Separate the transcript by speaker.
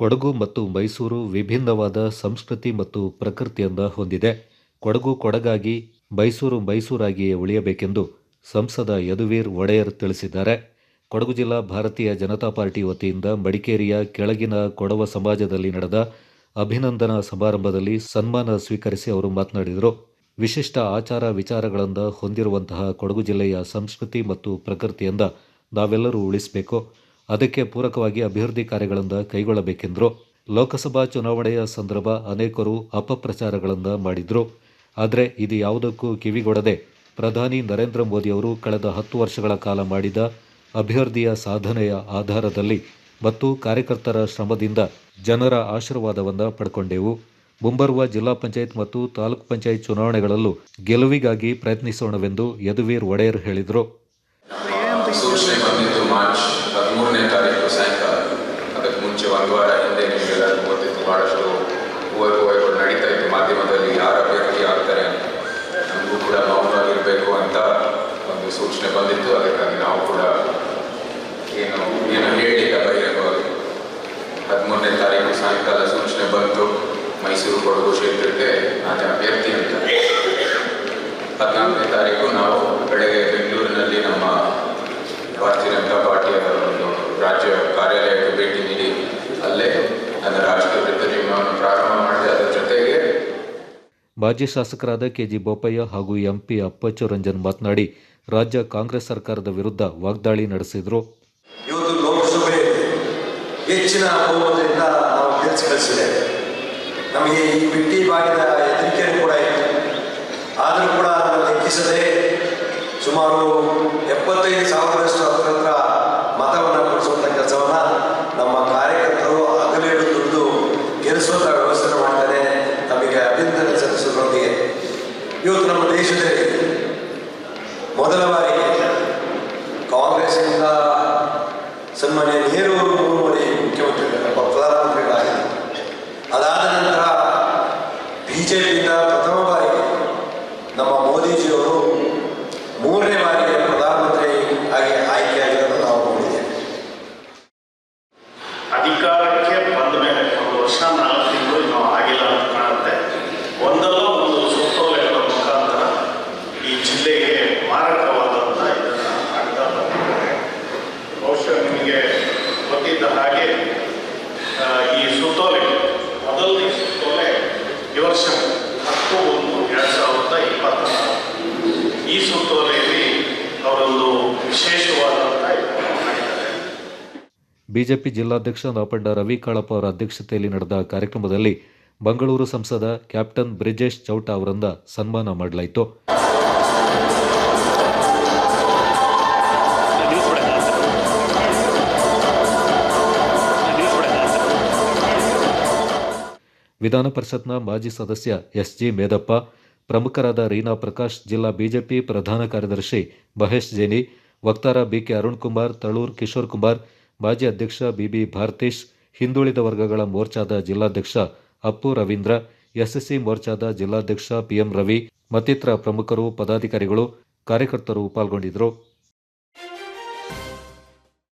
Speaker 1: ಕೊಡಗು ಮತ್ತು ಮೈಸೂರು ವಿಭಿನ್ನವಾದ ಸಂಸ್ಕೃತಿ ಮತ್ತು ಪ್ರಕೃತಿಯನ್ನು ಹೊಂದಿದೆ. ಕೊಡಗು ಕೊಡಗಾಗಿ ಮೈಸೂರು ಮೈಸೂರಾಗಿಯೇ ಉಳಿಯಬೇಕೆಂದು ಸಂಸದ ಯದುವೀರ್ ಒಡೆಯರ್ ತಿಳಿಸಿದ್ದಾರೆ. ಕೊಡಗು ಜಿಲ್ಲಾ ಭಾರತೀಯ ಜನತಾ ಪಾರ್ಟಿ ವತಿಯಿಂದ ಮಡಿಕೇರಿಯ ಕೆಳಗಿನ ಕೊಡವ ಸಮಾಜದಲ್ಲಿ ನಡೆದ ಅಭಿನಂದನಾ ಸಮಾರಂಭದಲ್ಲಿ ಸನ್ಮಾನ ಸ್ವೀಕರಿಸಿ ಅವರು ಮಾತನಾಡಿದರು. ವಿಶಿಷ್ಟ ಆಚಾರ ವಿಚಾರಗಳನ್ನು ಹೊಂದಿರುವಂತಹ ಕೊಡಗು ಜಿಲ್ಲೆಯ ಸಂಸ್ಕೃತಿ ಮತ್ತು ಪ್ರಕೃತಿಯಿಂದ ನಾವೆಲ್ಲರೂ ಉಳಿಸಬೇಕು. ಅದಕ್ಕೆ ಪೂರಕವಾಗಿ ಅಭಿವೃದ್ಧಿ ಕಾರ್ಯಗಳನ್ನು ಕೈಗೊಳ್ಳಬೇಕೆಂದರು ಲೋಕಸಭಾ ಚುನಾವಣೆಯ ಸಂದರ್ಭ ಅನೇಕರು ಅಪಪ್ರಚಾರಗಳನ್ನು ಮಾಡಿದ್ರು. ಆದರೆ ಇದು ಯಾವುದಕ್ಕೂ ಕಿವಿಗೊಡದೆ ಪ್ರಧಾನಿ ನರೇಂದ್ರ ಮೋದಿಯವರು ಕಳೆದ ಹತ್ತು ವರ್ಷಗಳ ಕಾಲ ಮಾಡಿದ ಅಭಿವೃದ್ಧಿಯ ಸಾಧನೆಯ ಆಧಾರದಲ್ಲಿ ಮತ್ತು ಕಾರ್ಯಕರ್ತರ ಶ್ರಮದಿಂದ ಜನರ ಆಶೀರ್ವಾದವನ್ನು ಪಡ್ಕೊಂಡೆವು. ಮುಂಬರುವ ಜಿಲ್ಲಾ ಪಂಚಾಯತ್ ಮತ್ತು ತಾಲೂಕ್ ಪಂಚಾಯತ್ ಚುನಾವಣೆಗಳಲ್ಲೂ ಗೆಲುವಿಗಾಗಿ ಪ್ರಯತ್ನಿಸೋಣವೆಂದು ಯದುವೀರ್ ಒಡೆಯರ್ ಹೇಳಿದರು.
Speaker 2: ಹದಿಮೂರನೇ ತಾರೀಕು ಸಾಯಂಕಾಲ. ಅದಕ್ಕೆ ಮುಂಚೆ ಒಂದು ವಾರ ಹಿಂದೆ ನಿಮಗೆಲ್ಲರಿಗೂ ಗೊತ್ತಿತ್ತು ಭಾಳಷ್ಟು ಊಹೆಗಳು ನಡೀತಾ ಇತ್ತು. ಮಾಧ್ಯಮದಲ್ಲಿ ಯಾರ ಅಭ್ಯರ್ಥಿ ಆಗ್ತಾರೆ, ನಮಗೂ ಕೂಡ ಮೌನವಾಗಿರಬೇಕು ಅಂತ ಒಂದು ಸೂಚನೆ ಬಂದಿತ್ತು. ಅದಕ್ಕಾಗಿ ನಾವು ಕೂಡ ಏನು ಏನು ಹೇಳಿಲ್ಲ ಬಹಿರಂಗವಾಗಿ. ಹದಿಮೂರನೇ ತಾರೀಕು ಸಾಯಂಕಾಲ ಸೂಚನೆ ಬಂತು. ಮೈಸೂರು ಕೊಡಗು ಕ್ಷೇತ್ರಕ್ಕೆ ನಾನೇ ಅಭ್ಯರ್ಥಿ ಅಂತ. ಹದಿನಾಲ್ಕನೇ ತಾರೀಕು ನಾವು ಬೆಳಗ್ಗೆ ಬೆಂಗಳೂರಿನಲ್ಲಿ ನಮ್ಮ ಭಾರತೀಯ ಜನತಾ ಪಾರ್ಟಿಯ ಒಂದು ರಾಜ್ಯ ಕಾರ್ಯಾಲಯಕ್ಕೆ ಭೇಟಿ ನೀಡಿ ಅಲ್ಲೇ ನನ್ನ ರಾಜಕೀಯ ವೃತ್ತ ಜೀವನವನ್ನು ಪ್ರಾರಂಭ ಮಾಡಿದೆ ಅದರ ಜೊತೆಗೆ
Speaker 1: ಮಾಜಿ ಶಾಸಕರಾದ ಕೆಜಿ ಬೋಪಯ್ಯ ಹಾಗೂ ಎಂಪಿ ಅಪ್ಪಚ್ಚು ರಂಜನ್ ಮಾತನಾಡಿ ರಾಜ್ಯ ಕಾಂಗ್ರೆಸ್ ಸರ್ಕಾರದ ವಿರುದ್ಧ ವಾಗ್ದಾಳಿ ನಡೆಸಿದ್ರು.
Speaker 3: ಇವತ್ತು ಲೋಕಸಭೆ ಹೆಚ್ಚಿನ ಬಹುಮತದಿಂದ ನಾವು ಗೆಲ್ಸಿ ಕಳಿಸಿದೆ ನಮಗೆ ಈ ಬಿಟ್ಟಿ ಭಾಗದ ಹೆದರಿಕೆ ಕೂಡ ಇವತ್ತು ನಮ್ಮ ದೇಶದಲ್ಲಿ ಮೊದಲ ಬಾರಿಗೆ ಕಾಂಗ್ರೆಸ್ನಿಂದ ಸನ್ಮಾನ್ಯ ನೆಹರು ಮೂರು ಬಾರಿ ಮುಖ್ಯಮಂತ್ರಿಗಳ ಅದಾದ ನಂತರ ಬಿ
Speaker 4: ವರ್ಷ ಹತ್ತು ಒಂದು ಎರಡು ಈ ಸುತ್ತೋಲೆಯಲ್ಲಿ ಅವರೊಂದು
Speaker 1: ಬಿಜೆಪಿ ಜಿಲ್ಲಾಧ್ಯಕ್ಷ ನಾಪಂಡ ರವಿ ಕಾಳಪ್ಪ ಅವರ ಅಧ್ಯಕ್ಷತೆಯಲ್ಲಿ ನಡೆದ ಕಾರ್ಯಕ್ರಮದಲ್ಲಿ ಬೆಂಗಳೂರು ಸಂಸದ ಕ್ಯಾಪ್ಟನ್ ಬ್ರಿಜೇಶ್ ಚೌಟ ಅವರಿಂದ ಸನ್ಮಾನ ಮಾಡಲಾಯಿತು. ವಿಧಾನ ಪರಿಷತ್ನ ಮಾಜಿ ಸದಸ್ಯ ಎಸ್ ಜಿ ಮೇದಪ್ಪ, ಪ್ರಮುಖರಾದ ರೀನಾ ಪ್ರಕಾಶ್, ಜಿಲ್ಲಾ ಬಿಜೆಪಿ ಪ್ರಧಾನ ಕಾರ್ಯದರ್ಶಿ ಮಹೇಶ್ ಜೇನಿ, ವಕ್ತಾರ ಬಿಕೆ ಅರುಣ್ ಕುಮಾರ್ ತಳೂರ್ ಕಿಶೋರ್ ಕುಮಾರ್, ಮಾಜಿ ಅಧ್ಯಕ್ಷ ಬಿಬಿ ಭಾರತೀಶ್, ಹಿಂದುಳಿದ ವರ್ಗಗಳ ಮೋರ್ಚಾದ ಜಿಲ್ಲಾಧ್ಯಕ್ಷ ಅಪ್ಪು ರವೀಂದ್ರ, ಎಸ್ಎಸ್ಸಿ ಮೋರ್ಚಾದ ಜಿಲ್ಲಾಧ್ಯಕ್ಷ ಪಿಎಂ ರವಿ, ಮತ್ತಿತರ ಪ್ರಮುಖರು, ಪದಾಧಿಕಾರಿಗಳು, ಕಾರ್ಯಕರ್ತರು ಪಾಲ್ಗೊಂಡಿದ್ದರು.